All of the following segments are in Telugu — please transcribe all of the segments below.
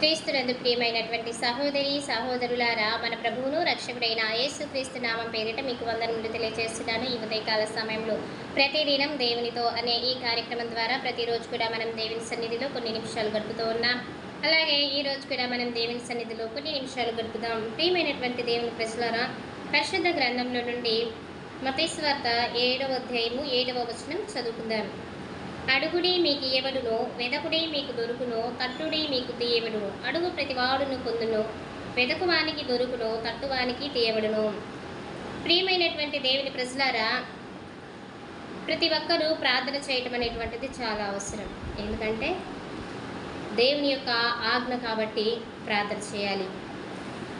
క్రీస్తునందు ప్రియమైనటువంటి సహోదరి సహోదరులారా మన ప్రభువును రక్షకుడైన యేసు క్రీస్తు నామం పేరిట మీకు వందనములు తెలియజేస్తున్నాను ఈ ఉదయకాల సమయంలో ప్రతిదినం దేవునితో అనే ఈ కార్యక్రమం ద్వారా ప్రతిరోజు కూడా మనం దేవుని సన్నిధిలో కొన్ని నిమిషాలు గడుపుతూ ఉన్నాం. అలాగే ఈ రోజు కూడా మనం దేవుని సన్నిధిలో కొన్ని నిమిషాలు గడుపుదాం. ప్రియమైనటువంటి దేవుని ప్రజలారా పరిశుద్ధ గ్రంథంలో నుండి మతేశ్వార్త ఏడవ అధ్యాయము ఏడవ వచనం చదువుకుందాం. అడుగుడి మీకు ఇయ్యబడును వెదకుడి మీకు దొరుకును తట్టుడి మీకు తీయబడును. అడుగు ప్రతివాడును పొందును. వెదకువానికి దొరుకును తట్టువానికి తీయబడును. ప్రియమైనటువంటి దేవుని ప్రజలారా ప్రతి ఒక్కరూ ప్రార్థన చేయటం అనేటువంటిది చాలా అవసరం. ఎందుకంటే దేవుని యొక్క ఆజ్ఞ కాబట్టి ప్రార్థన చేయాలి.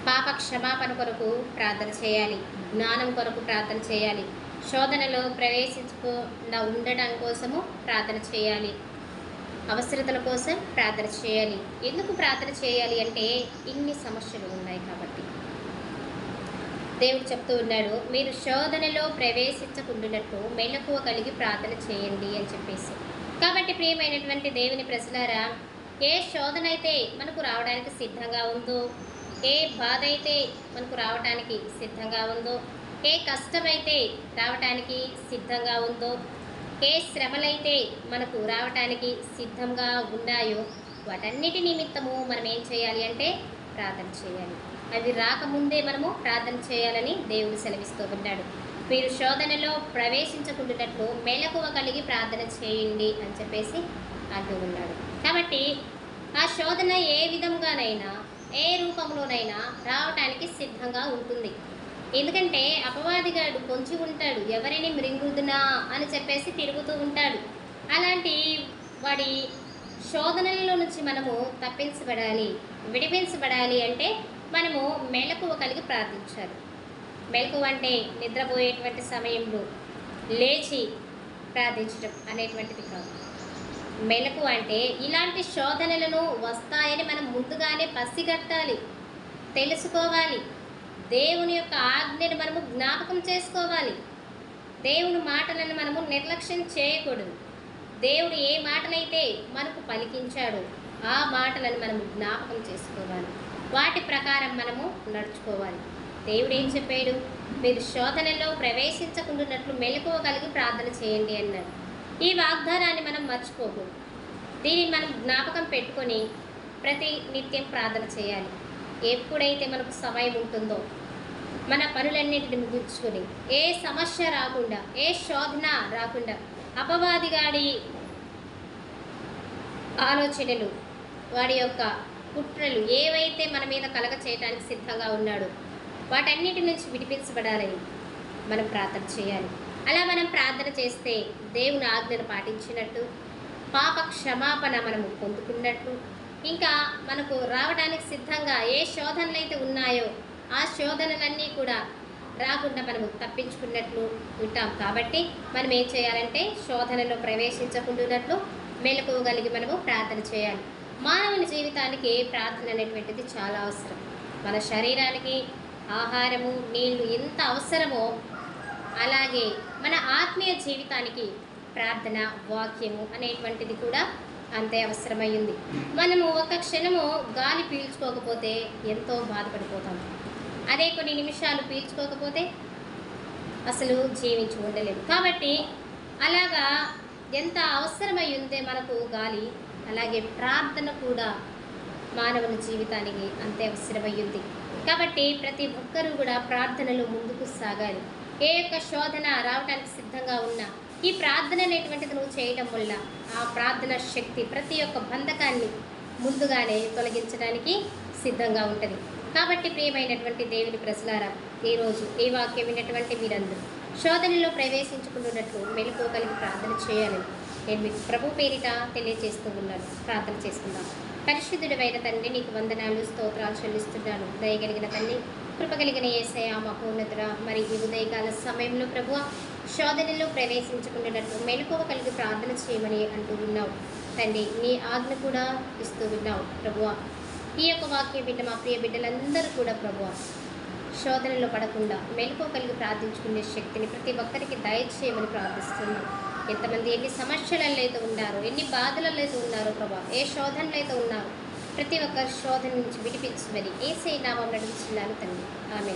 పాప క్షమాపణ కొరకు ప్రార్థన చేయాలి. జ్ఞానం కొరకు ప్రార్థన చేయాలి. శోధనలో ప్రవేశించకుండా ఉండటం కోసము ప్రార్థన చేయాలి. అవసరతల కోసం ప్రార్థన చేయాలి. ఎందుకు ప్రార్థన చేయాలి అంటే ఇన్ని సమస్యలు ఉన్నాయి కాబట్టి. దేవుడు చెప్తూ ఉన్నాడు మీరు శోధనలో ప్రవేశించకుండానట్టు మెలకువ కలిగి ప్రార్థన చేయండి అని చెప్పేసి. కాబట్టి ప్రియమైనటువంటి దేవుని ప్రజలారా ఏ శోధన అయితే మనకు రావడానికి సిద్ధంగా ఉందో ఏ బాధ అయితే మనకు రావడానికి సిద్ధంగా ఉందో ఏ కష్టమైతే రావటానికి సిద్ధంగా ఉందో ఏ శ్రమలైతే మనకు రావటానికి సిద్ధంగా ఉన్నాయో వాటన్నిటి నిమిత్తము మనం ఏం చేయాలి అంటే ప్రార్థన చేయాలి. అవి రాకముందే మనము ప్రార్థన చేయాలని దేవుడు సెలవిస్తూ ఉన్నాడు. మీరు శోధనలో ప్రవేశించకుండాట్లు మెలకువ కలిగి ప్రార్థన చేయండి అని చెప్పేసి అంటూ ఉన్నాడు. కాబట్టి ఆ శోధన ఏ విధంగానైనా ఏ రూపంలోనైనా రావటానికి సిద్ధంగా ఉంటుంది. ఎందుకంటే అపవాదిగాడు పొంచి ఉంటాడు. ఎవరిని మృంగుదునా అని చెప్పేసి తిరుగుతూ ఉంటాడు. అలాంటి వాడి శోధనలలో నుంచి మనము తప్పించబడాలి విడిపించబడాలి అంటే మనము మెలకువ కలిగి ప్రార్థించాలి. మెలకువ అంటే నిద్రపోయేటువంటి సమయంలో లేచి ప్రార్థించడం అనేటువంటిది కాదు. మెలకు అంటే ఇలాంటి శోధనలను వస్తాయని మనం ముందుగానే పసిగట్టాలి తెలుసుకోవాలి. దేవుని యొక్క ఆజ్ఞను మనము జ్ఞాపకం చేసుకోవాలి. దేవుని మాటలను మనము నిర్లక్ష్యం చేయకూడదు. దేవుడు ఏ మాటలైతే మనకు పలికించాడో ఆ మాటలను మనము జ్ఞాపకం చేసుకోవాలి. వాటి ప్రకారం మనము నడుచుకోవాలి. దేవుడు ఏం చెప్పాడు? మీరు శోధనలో ప్రవేశించకుండానట్లు మెలకువ కలిగి ప్రార్థన చేయండి అన్నాడు. ఈ వాగ్దానాన్ని మనం మర్చిపోకూడదు. దీనిని మనం జ్ఞాపకం పెట్టుకొని ప్రతి నిత్యం ప్రార్థన చేయాలి. ఎప్పుడైతే మనకు సమయం ఉంటుందో మన పనులన్నింటిని ముగించుకొని ఏ సమస్య రాకుండా ఏ శోధన రాకుండా అపవాదిగాడి ఆలోచనలు వాడి యొక్క కుట్రలు ఏవైతే మన మీద కలగ చేయడానికి సిద్ధంగా ఉన్నాడో వాటన్నిటి నుంచి విడిపించబడాలని మనం ప్రార్థన చేయాలి. అలా మనం ప్రార్థన చేస్తే దేవుని ఆజ్ఞను పాటించినట్టు పాప క్షమాపణ మనము పొందుకున్నట్టు ఇంకా మనకు రావడానికి సిద్ధంగా ఏ శోధనలు అయితే ఉన్నాయో ఆ శోధనలన్నీ కూడా రాకుండా మనము తప్పించుకున్నట్లు ఉంటాం. కాబట్టి మనం ఏం చేయాలంటే శోధనలో ప్రవేశించకుండానట్లు మెలకువగలిగి మనము ప్రార్థన చేయాలి. మానవుని జీవితానికి ప్రార్థన అనేటువంటిది చాలా అవసరం. మన శరీరానికి ఆహారము నీళ్ళు ఎంత అవసరమో అలాగే మన ఆత్మీయ జీవితానికి ప్రార్థన వాక్యము అనేటువంటిది కూడా అంతే అవసరమైంది. మనము ఒక క్షణము గాలి పీల్చుకోకపోతే ఎంతో బాధపడిపోతాం. అదే కొన్ని నిమిషాలు పీల్చుకోకపోతే అసలు జీవించి ఉండలేము. కాబట్టి అలాగా ఎంత అవసరమై ఉందే మనకు గాలి అలాగే ప్రార్థన కూడా మానవుని జీవితానికి అంతే అవసరమయ్యింది కాబట్టి ప్రతి ఒక్కరూ కూడా ప్రార్థనలో ముందుకు సాగాలి. ఏ యొక్క శోధన రావడానికి సిద్ధంగా ఉన్నా ఈ ప్రార్థన అనేటువంటిది నువ్వు చేయడం వల్ల ఆ ప్రార్థన శక్తి ప్రతి ఒక్క బంధకాన్ని ముందుగానే తొలగించడానికి సిద్ధంగా ఉంటుంది. కాబట్టి ప్రియమైనటువంటి దేవుని ప్రజలారా ఈరోజు ఈ వాక్యం విన్నటువంటి మీరందరూ శోధనలో ప్రవేశించుకుంటున్నట్లు మెలకు కలిగి ప్రార్థన చేయాలని నేను మీకు ప్రభు పేరిట తెలియజేస్తూ ఉన్నాను. ప్రార్థన చేసుకుందాం. పరిశుద్ధుడైన తండ్రి నీకు వందనాలు స్తోత్రాలు చెల్లిస్తున్నాను. దయగలిగిన తండ్రి కృపగలిగిన ఏసయ మహోన్నతుడ మరి ఈ ఉదయకాల సమయంలో ప్రభు శోధనలో ప్రవేశించుకున్నట్లు మెలకువ కలిగి ప్రార్థన చేయమని అంటూ ఉన్నావు తండ్రి నీ ఆజ్ఞ కూడా ఇస్తూ ఉన్నావు ప్రభువ. ఈ యొక్క వాక్య బిడ్డ మా ప్రియ బిడ్డలందరూ కూడా ప్రభువ. శోధనలో పడకుండా మెలకువ కలిగి ప్రార్థించుకునే శక్తిని ప్రతి ఒక్కరికి దయచేయమని ప్రార్థిస్తున్నాం. ఎంతమంది ఎన్ని సమస్యలలో అయితే ఉన్నారో ఎన్ని బాధలలో అయితే ఉన్నారో ప్రభా ఏ శోధనలో అయితే ఉన్నారో ప్రతి ఒక్కరు శోధన నుంచి విడిపించమని ఏసై నామం నడుచున్నాను తండ్రి. ఆమె